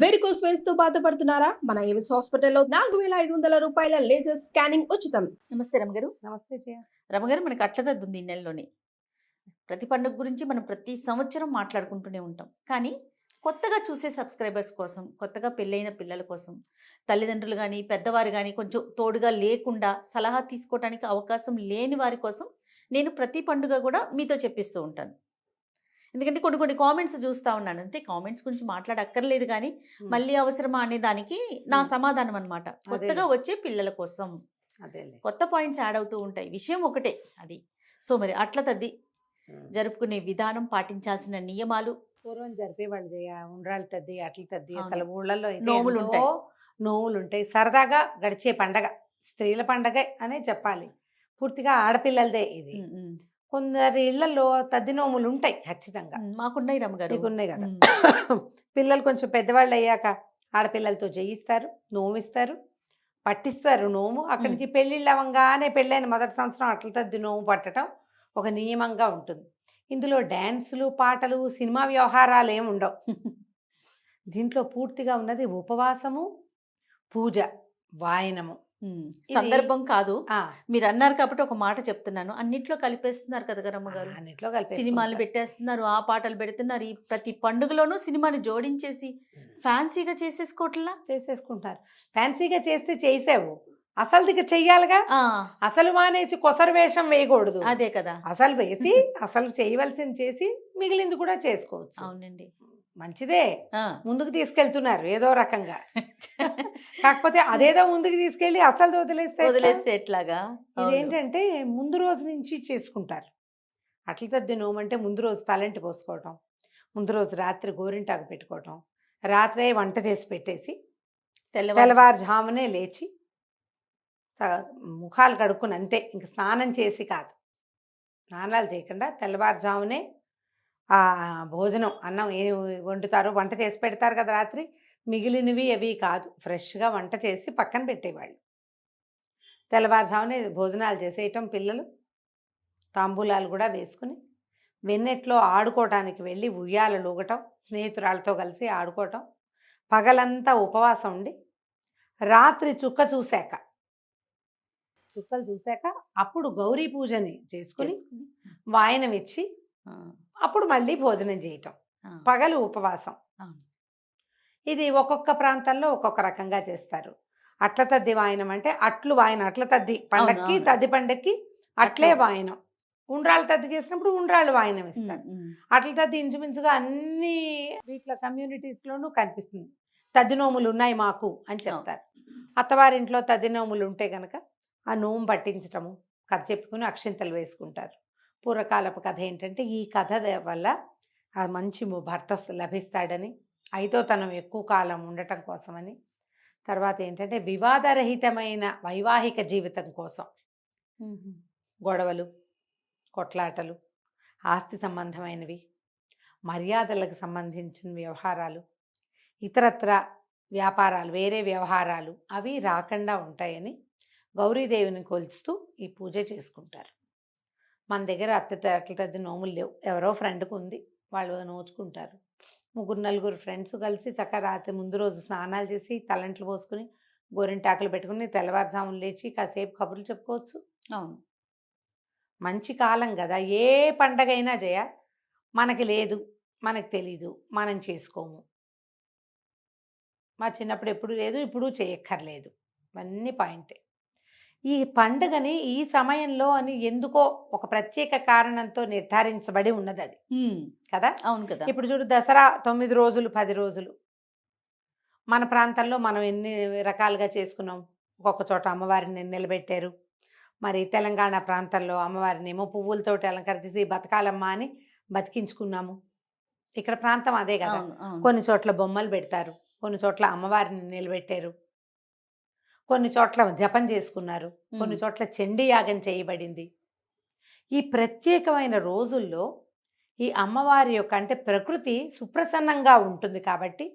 Varicose వెయిన్స్తో బాధపడుతున్నారా? మన Avis హాస్పిటల్లో నాలుగు వేల ఐదు వందల రూపాయల లేజర్ స్కానింగ్ ఉచితం. నమస్తే రమగారు. నమస్తే జయ. రమగారు మనకి అట్లదద్దు ఉంది ఈ నెలలోనే. ప్రతి పండుగ గురించి మనం ప్రతి సంవత్సరం మాట్లాడుకుంటూనే ఉంటాం. కానీ కొత్తగా చూసే సబ్స్క్రైబర్స్ కోసం కొత్తగా పెళ్ళైన పిల్లల కోసం తల్లిదండ్రులు కానీ పెద్దవారు కానీ కొంచెం తోడుగా లేకుండా సలహా తీసుకోవడానికి అవకాశం లేని వారి కోసం నేను ప్రతి పండుగ కూడా మీతో చెప్పిస్తూ ఉంటాను. ఎందుకంటే కొన్ని కొన్ని కామెంట్స్ చూస్తూ ఉన్నాను. అంతే కామెంట్స్ గురించి మాట్లాడక్కర్లేదు కానీ మళ్ళీ అవసరమా అనే దానికి నా. సమాధానం అనమాట కొత్తగా వచ్చే పిల్లల కోసం కొత్త పాయింట్స్ యాడ్ అవుతూ ఉంటాయి. విషయం ఒకటే అది. సో మరి అట్ల తద్ది జరుపుకునే విధానం పాటించాల్సిన నియమాలు పూర్వం జరిపేవాళ్ళు ఉండ్రాళ్ళు తద్ది అట్ల తద్ది. అసలు ఊళ్ళల్లో అయితే నోములు ఉంటాయి. నోములు ఉంటాయి సరదాగా గడిచే పండగ స్త్రీల పండగ అనే చెప్పాలి. పూర్తిగా ఆడపిల్లలదే ఇది. కొందరి ఇళ్ళలో తద్ది నోములు ఉంటాయి ఖచ్చితంగా మాకున్నాయి రమ్మగారు. ఉన్నాయి కదా. పిల్లలు కొంచెం పెద్దవాళ్ళు అయ్యాక ఆడపిల్లలతో జయిస్తారు నోమిస్తారు పట్టిస్తారు నోము. అక్కడి నుంచి పెళ్ళిళ్ళు అవ్వగానే పెళ్ళైన మొదటి సంవత్సరం అట్ల తద్ది నోము పట్టడం ఒక నియమంగా ఉంటుంది. ఇందులో డ్యాన్సులు పాటలు సినిమా వ్యవహారాలు ఏమి ఉండవు. దీంట్లో పూర్తిగా ఉన్నది ఉపవాసము పూజ వాయనము. సందర్భం కాదు. మీరు అన్నారు కాబట్టి ఒక మాట చెప్తున్నాను. అన్నిట్లో కలిపేస్తున్నారు కదా రమ్మగారు అన్నిట్లో కలిపి సినిమాలు పెట్టేస్తున్నారు ఆ పాటలు పెడుతున్నారు. ఈ ప్రతి పండుగలోనూ సినిమాని జోడించేసి ఫ్యాన్సీగా చేసేసుకోవట్లా? చేసేసుకుంటారు. ఫ్యాన్సీగా చేస్తే చేసావు. అసలు దిగ చెయ్యాలిగా? ఆ, అసలు మానేసి కొసరు వేషం వేయకూడదు. అదే కదా. అసలు వేసి అసలు చేయవలసింది చేసి మిగిలింది కూడా చేసుకోవచ్చు. అవునండి. మంచిదే. ముందుకు తీసుకెళ్తున్నారు ఏదో రకంగా కాకపోతే అదేదో ముందుకు తీసుకెళ్ళి అసలు వదిలేస్తే? వదిలేస్తే ఎట్లాగా. ఇదేంటంటే ముందు రోజు నుంచి చేసుకుంటారు అట్ల తద్ది నోమంటే ముందు రోజు తలంటి పోసుకోవటం ముందు రోజు రాత్రి గోరింటాకు పెట్టుకోవటం రాత్రే వంట చేసి పెట్టేసి తెల్లవారు తెల్లవారుజామునే లేచి ముఖాలు కడుక్కుని అంతే ఇంక స్నానం చేసి కాదు స్నానాలు చేయకుండా తెల్లవారుజామునే ఆ భోజనం అన్నం ఏ వండుతారో వంట చేసి పెడతారు కదా రాత్రి. మిగిలినవి అవి కాదు. ఫ్రెష్గా వంట చేసి పక్కన పెట్టేవాళ్ళు. తెల్లవారుజామునే భోజనాలు చేసేయటం పిల్లలు. తాంబూలాలు కూడా వేసుకుని వెన్నెట్లో ఆడుకోవటానికి వెళ్ళి ఉయ్యాల లూగటం స్నేహితురాలతో కలిసి ఆడుకోవటం పగలంతా ఉపవాసం ఉండి రాత్రి చుక్క చూశాక. చుక్కలు చూశాక అప్పుడు గౌరీ పూజని చేసుకుని. వాయనం ఇచ్చి అప్పుడు మళ్ళీ భోజనం చేయటం. పగలు ఉపవాసం. ఇది ఒక్కొక్క ప్రాంతాల్లో ఒక్కొక్క రకంగా చేస్తారు అట్ల తద్ది వాయనం అంటే అట్లు వాయనం అట్ల తద్ది పండక్కి. తద్ది పండక్కి అట్లే. వాయనం ఉండ్రాళ్ళు తద్ది చేసినప్పుడు ఉండ్రాళ్ళు వాయనం ఇస్తారు. అట్ల తద్ది ఇంచుమించుగా అన్ని వీటిలో కమ్యూనిటీస్లోనూ కనిపిస్తుంది తద్ది నోములు ఉన్నాయి మాకు అని చెప్తారు అత్తవారింట్లో తద్ది నోములు ఉంటే కనుక ఆ నోము పట్టించటము కథ చెప్పుకుని అక్షింతలు వేసుకుంటారు పూర్వకాలపు కథ ఏంటంటే ఈ కథ వల్ల ఆ మంచి భర్త లభిస్తాడని ఐదోతనం ఎక్కువ కాలం ఉండటం కోసమని తర్వాత ఏంటంటే వివాదరహితమైన వైవాహిక జీవితం కోసం. గొడవలు కొట్లాటలు ఆస్తి సంబంధమైనవి మర్యాదలకు సంబంధించిన వ్యవహారాలు ఇతరత్ర వ్యాపారాలు వేరే వ్యవహారాలు అవి రాకుండా ఉంటాయని గౌరీదేవిని కొలుస్తూ ఈ పూజ చేసుకుంటారు మన దగ్గర అత్త తద్ది నోములు లేవు. ఎవరో ఫ్రెండ్కి ఉంది వాళ్ళు నోచుకుంటారు. ముగ్గురు నలుగురు ఫ్రెండ్స్ కలిసి చక్కగా రాత్రి ముందు రోజు స్నానాలు చేసి తలంట్లు పోసుకుని గోరింటాకులు పెట్టుకుని తెల్లవారుజామున లేచి కాసేపు కబుర్లు చెప్పుకోవచ్చు. అవును. మంచి కాలం కదా! ఏ పండగైనా జయ మనకి లేదు మనకు తెలీదు మనం చేసుకోము. మా చిన్నప్పుడు ఎప్పుడు లేదు ఇప్పుడు చేయక్కర్లేదు. ఇవన్నీ పాయింటే. ఈ పండుగని ఈ సమయంలో అని ఎందుకో ఒక ప్రత్యేక కారణంతో నిర్ధారించబడి ఉన్నది అది. కదా? అవును కదా. ఇప్పుడు చూడు దసరా తొమ్మిది రోజులు పది రోజులు. మన ప్రాంతంలో మనం ఎన్ని రకాలుగా చేసుకున్నాం? ఒక్కొక్క చోట అమ్మవారిని నిలబెట్టారు. మరి తెలంగాణ ప్రాంతంలో అమ్మవారిని ఏమో పువ్వులతోటి అలంకరించి బతకాలమ్మ అని బతికించుకున్నాము. ఇక్కడ ప్రాంతం అదే కదా. కొన్ని చోట్ల బొమ్మలు పెడతారు. కొన్ని చోట్ల అమ్మవారిని నిలబెట్టారు. కొన్ని చోట్ల జపం చేసుకున్నారు. కొన్ని. చోట్ల చండీ యాగం చేయబడింది. ఈ ప్రత్యేకమైన రోజుల్లో ఈ అమ్మవారి యొక్క అంటే ప్రకృతి సుప్రసన్నంగా ఉంటుంది కాబట్టి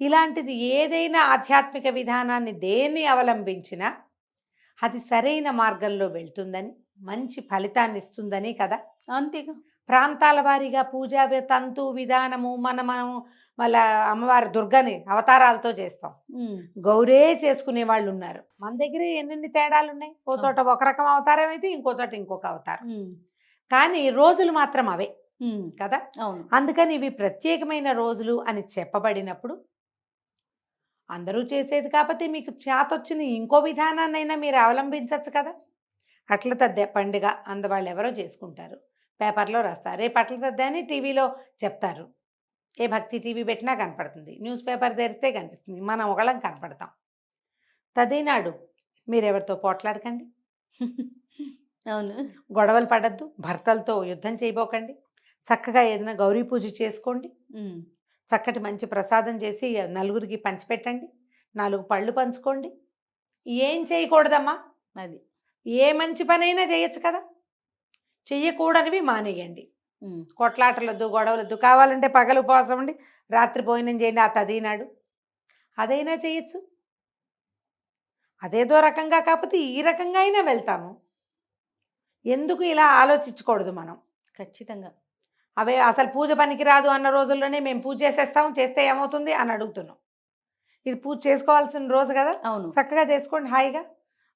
ఇలాంటిది ఏదైనా ఆధ్యాత్మిక విధానాన్ని దేన్ని అవలంబించినా అది సరైన మార్గంలో వెళ్తుందని మంచి ఫలితాన్ని ఇస్తుందని కదా! అంతేగా. ప్రాంతాల వారీగా పూజా తంతు విధానము మన మనం మళ్ళా అమ్మవారి దుర్గని అవతారాలతో చేస్తాం. గౌరే చేసుకునే వాళ్ళు ఉన్నారు. మన దగ్గర ఎన్నెన్ని తేడాలు ఉన్నాయి? ఓ చోట ఒక రకం అవతారం అయితే ఇంకో చోట ఇంకొక అవతారం. కానీ రోజులు మాత్రం అవే. కదా? అవును. అందుకని ఇవి ప్రత్యేకమైన రోజులు అని చెప్పబడినప్పుడు అందరూ చేసేది కాకపోతే మీకు చేతొచ్చిన ఇంకో విధానాన్నైనా మీరు అవలంబించవచ్చు కదా? అట్ల తద్దె పండుగ అందవాళ్ళు ఎవరో చేసుకుంటారు. పేపర్లో రాస్తారు. రేపు అట్ల తద్దె అని టీవీలో చెప్తారు. ఏ భక్తి టీవీ పెట్టినా కనపడుతుంది. న్యూస్ పేపర్ తెరిస్తే కనిపిస్తుంది. మనం ఒకళ్ళం కనపడతాం. తదేనాడు మీరెవరితో పోట్లాడకండి. అవును. గొడవలు పడద్దు. భర్తలతో యుద్ధం చేయబోకండి. చక్కగా ఏదైనా గౌరీ పూజ చేసుకోండి. చక్కటి మంచి ప్రసాదం చేసి నలుగురికి పంచిపెట్టండి. నాలుగు పళ్ళు పంచుకోండి. ఏం చేయకూడదమ్మా? అది. ఏ మంచి పనైనా చేయొచ్చు కదా? చెయ్యకూడనివి మానేయండి. కొట్లాటలొద్దు గొడవలొద్దు కావాలంటే పగలు ఉపవాసం ఉండి రాత్రి భోజనం చేయండి ఆ తదీనాడు. అదైనా చేయొచ్చు. అదేదో రకంగా కాకపోతే ఈ రకంగా అయినా వెళ్తాము. ఎందుకు ఇలా ఆలోచించకూడదు మనం? ఖచ్చితంగా. అవే అసలు పూజ పనికి రాదు అన్న రోజుల్లోనే మేము పూజ చేసేస్తాం చేస్తే ఏమవుతుంది అని అడుగుతున్నాం. ఇది పూజ చేసుకోవాల్సిన రోజు కదా? అవును. చక్కగా చేసుకోండి హాయిగా.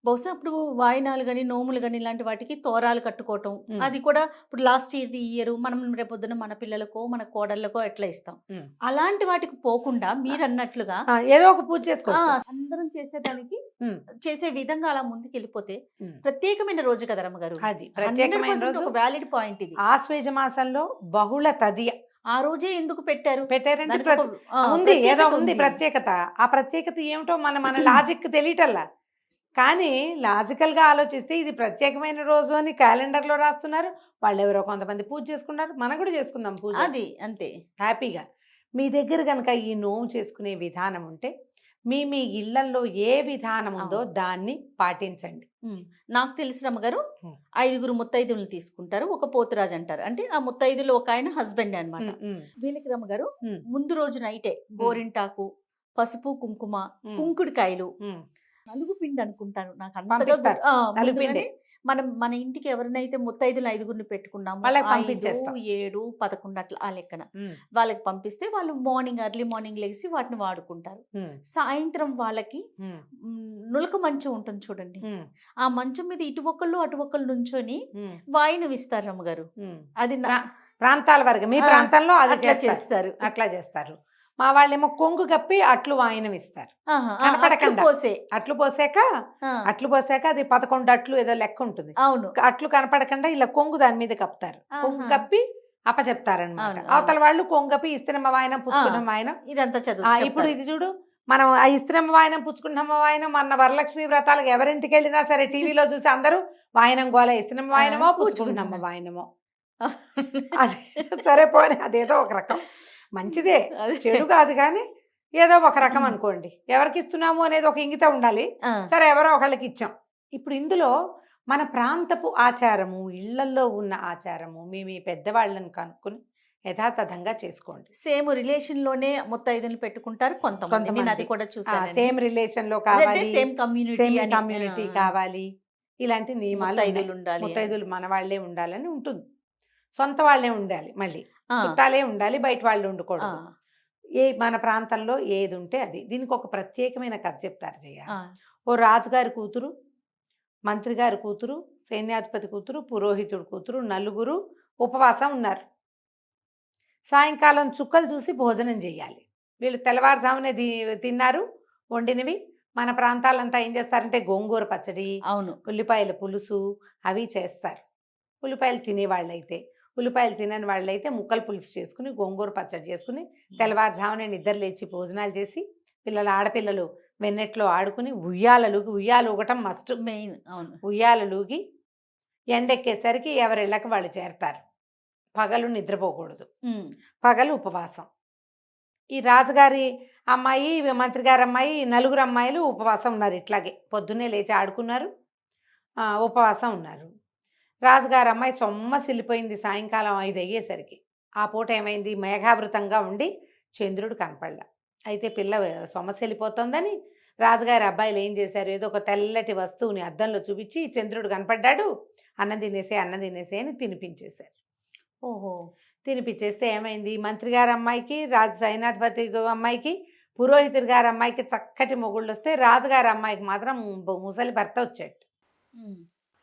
బహుశా ఇప్పుడు వాయినాలు కానీ నోములు కానీ ఇలాంటి వాటికి తోరాలు కట్టుకోవటం. అది కూడా ఇప్పుడు లాస్ట్ ఇయర్ ఇయర్ మనం రేపొద్దున మన పిల్లలకో మన కోడళ్ళకో ఎట్లా ఇస్తాం. అలాంటి వాటికి పోకుండా మీరు అన్నట్లుగా ఏదో ఒక పూజ అందరం చేసేదానికి. చేసే విధంగా అలా ముందుకు వెళ్ళిపోతే. ప్రత్యేకమైన రోజు కదా రమ్మగారు. అది. ప్రత్యేకమైన 100% రోజు వ్యాలిడ్ పాయింట్ ఇది. ఆశ్వేజ మాసంలో బహుళ తదియ. ఆ రోజే ఎందుకు పెట్టారు? పెట్టారంటే ఉంది ఏదో ఉంది ప్రత్యేకత. ఆ ప్రత్యేకత ఏమిటో మన మన లాజిక్ తెలియటల్లా. కానీ లాజికల్గా ఆలోచిస్తే ఇది ప్రత్యేకమైన రోజు అని క్యాలెండర్లో రాస్తున్నారు వాళ్ళు ఎవరో కొంతమంది పూజ చేసుకున్నారు మనం కూడా చేసుకుందాం పూజ అది అంతే హ్యాపీగా మీ దగ్గర కనుక ఈ నోము చేసుకునే విధానం ఉంటే మీ మీ ఇళ్ళల్లో ఏ విధానం ఉందో. దాన్ని పాటించండి. నాకు తెలిసిన అమ్మగారు. ఐదుగురు ముత్తైదువులు తీసుకుంటారు ఒక పోతురాజు అంటారు అంటే ఆ ముత్తైదులో ఒక ఆయన హస్బెండ్ ఉమ్, వీళ్ళకి రమ్మగారు. ముందు రోజు నైటే గోరింటాకు పసుపు కుంకుమ. కుంకుడికాయలు. నలుగు పిండి అనుకుంటాను. నాకు అంతగా. మనం మన ఇంటికి ఎవరినైతే ముత్తైదులు ఐదుగురిని పెట్టుకున్నామో. ఏడు పదకొండు అట్లా ఆ లెక్కన వాళ్ళకి పంపిస్తే వాళ్ళు మార్నింగ్ ఎర్లీ మార్నింగ్ లేచి వాటిని వాడుకుంటారు. సాయంత్రం వాళ్ళకి నులక మంచం ఉంటుంది చూడండి. ఆ మంచం మీద ఇటు ఒక్కళ్ళు అటు ఒక్కళ్ళు నుంచొని ఉమ్, వాయిన ఇస్తారు అమ్మగారు. ఉమ్. అది ప్రాంతాల వరకు. మీ ప్రాంతంలో అట్లా చేస్తారు. అట్లా చేస్తారు. మా వాళ్ళేమో కొంగు కప్పి అట్లు వాయినం ఇస్తారు. కనపడకుండా. అట్లు పోసే. అట్లు పోసాక అట్లు పోసాక అది పదకొండు అట్లు ఏదో లెక్క ఉంటుంది. అవును. అట్లు కనపడకుండా ఇలా కొంగు దాని మీద కప్పుతారు. కొంగు. కప్పి అప్పచెప్తారనమాట అవతల వాళ్ళు కొంగు కప్పి ఇస్తినమ్మ వాయనం పుచ్చుకున్నమ్మ వాయనం. ఇదంతా చదువు ఇప్పుడు. ఇది చూడు మనం ఆ ఇస్తినమ్మ వాయనం పుచ్చుకున్నమ్మ వాయనం అన్న వరలక్ష్మి వ్రతాలకు ఎవరింటికి వెళ్ళినా సరే టీవీలో చూసి అందరూ వాయనం గోల ఇస్తినమ్మ వాయనమో పుచ్చుకున్నమ్మ. వాయనమో. అది సరే పోనీ అదేదో ఒక రకం. మంచిదే. చెడు కాదు కానీ ఏదో ఒక రకం అనుకోండి. ఎవరికి ఇస్తున్నాము అనేది ఒక ఇంగిత ఉండాలి. సరే ఎవరో ఒకళ్ళకి ఇచ్చాం. ఇప్పుడు ఇందులో మన ప్రాంతపు ఆచారము ఇళ్ళల్లో ఉన్న ఆచారము మీ మీ పెద్దవాళ్ళని కనుక్కొని యథాతథంగా చేసుకోండి. సేమ్ రిలేషన్లోనే ముత్తైదులు పెట్టుకుంటారు కొంతమంది. నేను. అది కూడా చూసాను సేమ్ రిలేషన్లో కావాలి. సేమ్ కమ్యూనిటీ కమ్యూనిటీ కావాలి. ఇలాంటి నియమాలు ముత్తైదులు ఉన్నాయి. ఉండాలి ముత్తైదులు మన వాళ్ళే ఉండాలని ఉంటుంది. సొంత వాళ్ళే ఉండాలి మళ్ళీ. చుట్టాలే ఉండాలి బయట వాళ్ళు ఉండకూడదు ఏ మన ప్రాంతంలో ఏది ఉంటే అది. దీనికి ఒక ప్రత్యేకమైన కథ చెప్తారు జయ. ఓ రాజుగారి కూతురు మంత్రి గారి కూతురు సైన్యాధిపతి కూతురు పురోహితుడు కూతురు నలుగురు ఉపవాసం ఉన్నారు. సాయంకాలం చుక్కలు చూసి భోజనం చేయాలి. వీళ్ళు తెల్లవారుజామునే తిన్నారు వండినవి. మన ప్రాంతాలంతా ఏం చేస్తారంటే గోంగూర పచ్చడి అవును. ఉల్లిపాయల పులుసు అవి చేస్తారు. ఉల్లిపాయలు తినేవాళ్ళైతే ఉల్లిపాయలు తినని వాళ్ళైతే ముక్కలు పులుసు చేసుకుని గోంగూర పచ్చడి చేసుకుని తెల్లవారుజామునే నిద్ర లేచి భోజనాలు చేసి పిల్లలు ఆడపిల్లలు వెన్నెట్లో ఆడుకుని ఉయ్యాలలుగి ఉయ్యాలు ఊగటం మస్ట్ మెయిన్. అవును. ఉయ్యాలలుగి ఎండెక్కేసరికి ఎవరిళ్ళకి వాళ్ళు చేరతారు. పగలు నిద్రపోకూడదు. పగలు ఉపవాసం. ఈ రాజుగారి అమ్మాయి మంత్రి గారి అమ్మాయి నలుగురు అమ్మాయిలు ఉపవాసం ఉన్నారు ఇట్లాగే. పొద్దున్నే లేచి ఆడుకున్నారు. ఉపవాసం ఉన్నారు. రాజుగారి అమ్మాయి సొమ్మసిల్లిపోయింది సాయంకాలం ఐదు అయ్యేసరికి. ఆ పూట ఏమైంది? మేఘావృతంగా ఉండి చంద్రుడు కనపడలా. అయితే పిల్ల సొమ్మసిల్లిపోతుందని రాజుగారి అబ్బాయిలు ఏం చేశారు? ఏదో ఒక తెల్లటి వస్తువుని అద్దంలో చూపించి చంద్రుడు కనపడ్డాడు. అన్నం తినేసే అన్నం తినేసే అని తినిపించేశారు. ఓహో! తినిపించేస్తే ఏమైంది? మంత్రి గారి అమ్మాయికి రాజు సైనాధిపతి అమ్మాయికి పురోహితుడి గారి అమ్మాయికి చక్కటి మొగుళ్ళు వస్తే రాజుగారి అమ్మాయికి మాత్రం ముసలి భర్త వచ్చాడు.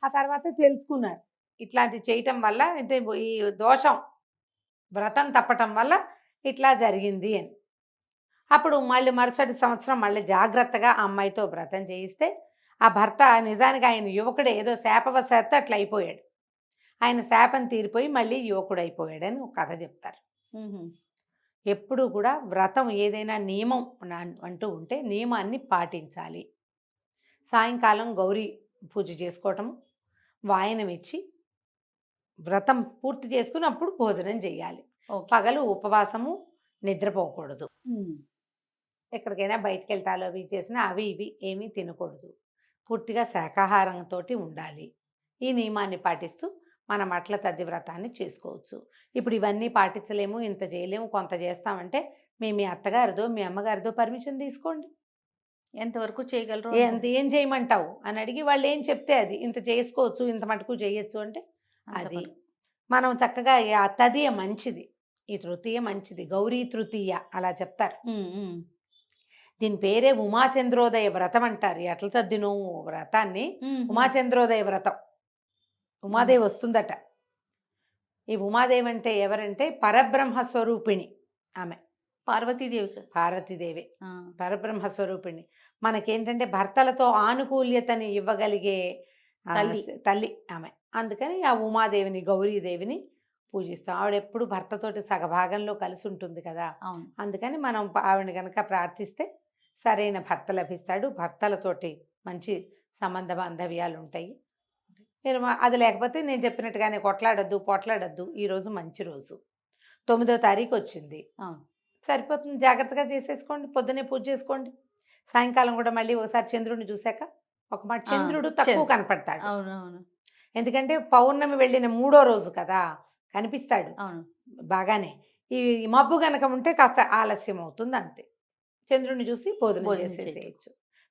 ఆ తర్వాత తెలుసుకున్నారు. ఇట్లాంటివి చేయటం వల్ల అంటే ఈ దోషం వ్రతం తప్పటం వల్ల ఇట్లా జరిగింది అని. అప్పుడు మళ్ళీ మరుసటి సంవత్సరం మళ్ళీ జాగ్రత్తగా ఆ అమ్మాయితో వ్రతం చేయిస్తే ఆ భర్త నిజానికి ఆయన యువకుడు ఏదో శాపవశాత్తు అట్లా అయిపోయాడు. ఆయన శాపం తీరిపోయి మళ్ళీ యువకుడు అయిపోయాడని ఒక కథ చెప్తారు. ఎప్పుడు కూడా వ్రతం ఏదైనా నియమం అంటూ ఉంటే నియమాన్ని పాటించాలి. సాయంకాలం గౌరీ పూజ చేసుకోవటము వాయనం ఇచ్చి వ్రతం పూర్తి చేసుకుని అప్పుడు భోజనం చేయాలి. పగలు ఉపవాసము నిద్రపోకూడదు. ఎక్కడికైనా బయటికి వెళ్తాలో అవి చేసినా అవి ఇవి ఏమీ తినకూడదు. పూర్తిగా శాకాహారంతో ఉండాలి. ఈ నియమాన్ని పాటిస్తూ మనం అట్ల తద్ది వ్రతాన్ని చేసుకోవచ్చు. ఇప్పుడు ఇవన్నీ పాటించలేము ఇంత చేయలేము కొంత చేస్తామంటే మీ మీ అత్తగారిదో మీ అమ్మగారిదో పర్మిషన్ తీసుకోండి. ఎంతవరకు చేయగలరు ఎంత ఏం చేయమంటావు? అని అడిగి వాళ్ళు ఏం చెప్తే అది. ఇంత చేసుకోవచ్చు ఇంత మటుకు చేయొచ్చు అంటే అది మనం చక్కగా ఆ తదియ మంచిది. ఈ తృతీయ మంచిది. గౌరీ తృతీయ అలా చెప్తారు. దీని పేరే ఉమాచంద్రోదయ వ్రతం అంటారు. ఎట్ల తద్దినో వ్రతాన్ని ఉమాచంద్రోదయ వ్రతం. ఉమాదేవి వస్తుందట. ఈ ఉమాదేవి అంటే ఎవరంటే పరబ్రహ్మ స్వరూపిణి ఆమె. పార్వతీదేవి. పార్వతీదేవి పరబ్రహ్మ స్వరూపిణి. మనకేంటంటే భర్తలతో ఆనుకూల్యతని ఇవ్వగలిగే తల్లి. తల్లి ఆమె. అందుకని ఆ ఉమాదేవిని గౌరీదేవిని పూజిస్తాం. ఆవిడ ఎప్పుడు భర్తతోటి సగభాగంలో కలిసి ఉంటుంది కదా అందుకని మనం ఆవిడని కనుక ప్రార్థిస్తే సరైన భర్త లభిస్తాడు. భర్తలతోటి మంచి సంబంధ బాంధవ్యాలు ఉంటాయి మీరు అది లేకపోతే నేను చెప్పినట్టుగానే కొట్లాడొద్దు పొట్లాడొద్దు. ఈరోజు మంచి రోజు. తొమ్మిదో తారీఖు వచ్చింది సరిపోతుంది. జాగ్రత్తగా చేసేసుకోండి. పొద్దునే పూజ చేసుకోండి. సాయంకాలం కూడా మళ్ళీ ఒకసారి చంద్రుడిని చూశాక ఒక మాట చంద్రుడు తక్కువ. కనపడతాడు. అవును అవును ఎందుకంటే పౌర్ణమి వెళ్ళిన మూడో రోజు కదా కనిపిస్తాడు. అవును. బాగానే. ఈ మబ్బు కనుక ఉంటే కాస్త ఆలస్యం అవుతుంది అంతే చంద్రుని చూసి భోజనం చేసేసేయచ్చు.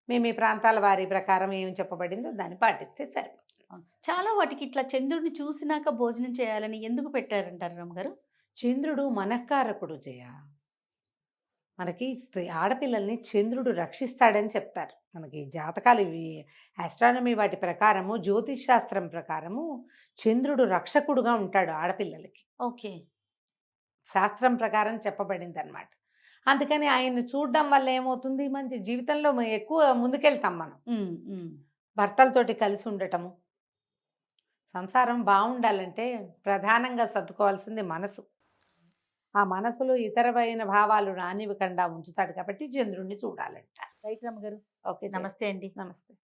మేము ఈ ప్రాంతాల వారి ప్రకారం ఏం చెప్పబడిందో దాన్ని పాటిస్తే అవును. చాలా వాటికి ఇట్లా చంద్రుడిని చూసినాక భోజనం చేయాలని ఎందుకు పెట్టారంటారు రమ్మగారు? చంద్రుడు మనఃకారకుడు జయ. మనకి ఆడపిల్లల్ని చంద్రుడు రక్షిస్తాడని చెప్తారు. మనకి జాతకాలు ఇవి. ఆస్ట్రానమీ వాటి ప్రకారము జ్యోతిష్ శాస్త్రం ప్రకారము చంద్రుడు రక్షకుడుగా ఉంటాడు ఆడపిల్లలకి. ఓకే. శాస్త్రం ప్రకారం చెప్పబడింది అనమాట అందుకని ఆయన్ని చూడడం వల్ల ఏమవుతుంది? మంచి జీవితంలో ఎక్కువ ముందుకెళ్తాం మనం. భర్తలతోటి కలిసి ఉండటము. సంసారం బాగుండాలంటే ప్రధానంగా సర్దుకోవాల్సింది మనసు. ఆ మనసులో ఇతరమైన భావాలు రానివ్వకుండా ఉంచుతాడు కాబట్టి చంద్రుణ్ణి చూడాలంట. రైట్ రమ్మగారు ఓకే నమస్తే అండి. నమస్తే.